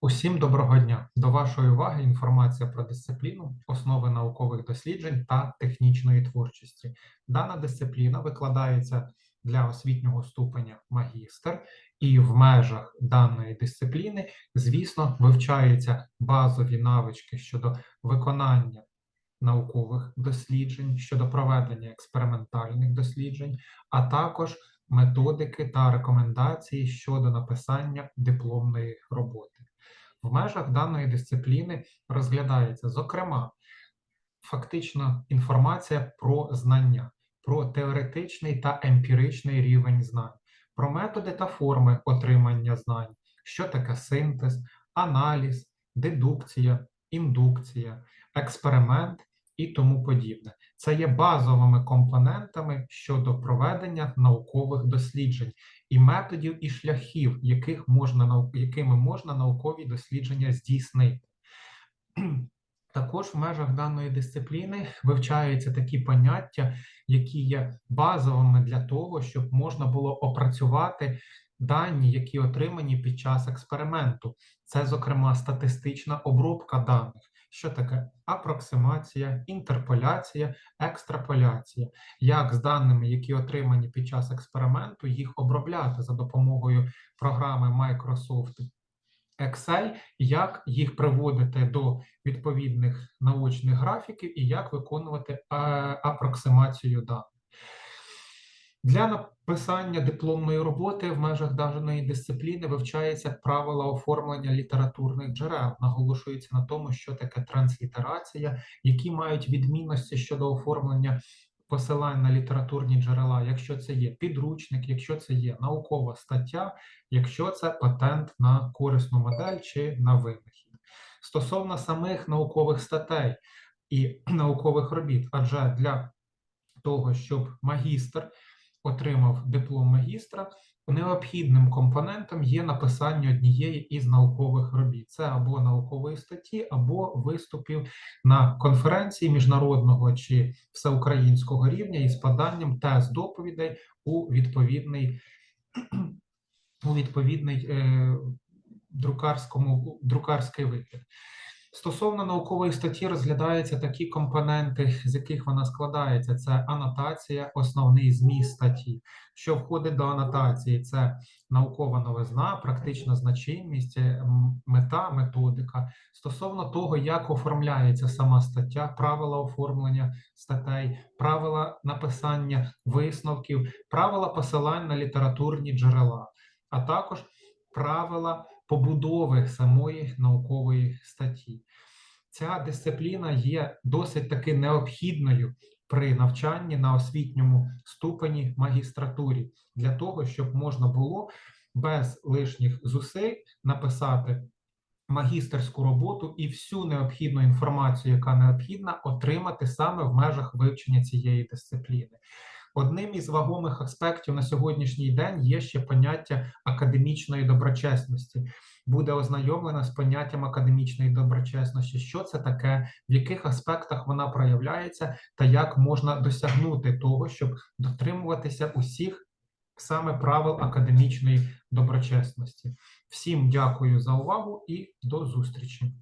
Усім доброго дня! До вашої уваги інформація про дисципліну, основи наукових досліджень та технічної творчості. Дана дисципліна викладається для освітнього ступеня магістр, і в межах даної дисципліни, звісно, вивчаються базові навички щодо виконання наукових досліджень, щодо проведення експериментальних досліджень, а також методики та рекомендації щодо написання дипломної роботи. В межах даної дисципліни розглядається, зокрема, фактично інформація про знання, про теоретичний та емпіричний рівень знань, про методи та форми отримання знань, що таке синтез, аналіз, дедукція, індукція, експеримент і тому подібне. Це є базовими компонентами щодо проведення наукових досліджень і методів і шляхів, яких можна якими можна наукові дослідження здійснити. Також в межах даної дисципліни вивчаються такі поняття, які є базовими для того, щоб можна було опрацювати дані, які отримані під час експерименту. Це, зокрема, статистична обробка даних. Що таке апроксимація, інтерполяція, екстраполяція? Як з даними, які отримані під час експерименту, їх обробляти за допомогою програми Microsoft Excel, як їх приводити до відповідних наочних графіків і як виконувати е, апроксимацію даних. Для написання дипломної роботи в межах даної дисципліни вивчається правила оформлення літературних джерел. Наголошується на тому, що таке транслітерація, які мають відмінності щодо оформлення посилань на літературні джерела, якщо це є підручник, якщо це є наукова стаття, якщо це патент на корисну модель чи на винахід. Стосовно самих наукових статей і наукових робіт, адже для того, щоб магістр отримав диплом магістра, необхідним компонентом є написання однієї із наукових робіт. Це або наукової статті, або виступів на конференції міжнародного чи всеукраїнського рівня із поданням тез доповідей у відповідний, у відповідний е, друкарському друкарський вигляд. Стосовно наукової статті розглядаються такі компоненти, з яких вона складається: це анотація, основний зміст статті. Що входить до анотації? Це наукова новизна, практична значимість, е, мета, методика. Стосовно того, як оформляється сама стаття, правила оформлення статей, правила написання висновків, правила посилань на літературні джерела, а також правила побудови самої наукової статті. Ця дисципліна є досить таки необхідною при навчанні на освітньому ступені магістратурі для того, щоб можна було без лишніх зусиль написати магістерську роботу і всю необхідну інформацію, яка необхідна, отримати саме в межах вивчення цієї дисципліни. Одним із вагомих аспектів на сьогоднішній день є ще поняття академічної доброчесності. Буде ознайомлена з поняттям академічної доброчесності, що це таке, в яких аспектах вона проявляється, та як можна досягнути того, щоб дотримуватися усіх саме правил академічної доброчесності. Всім дякую за увагу і до зустрічі.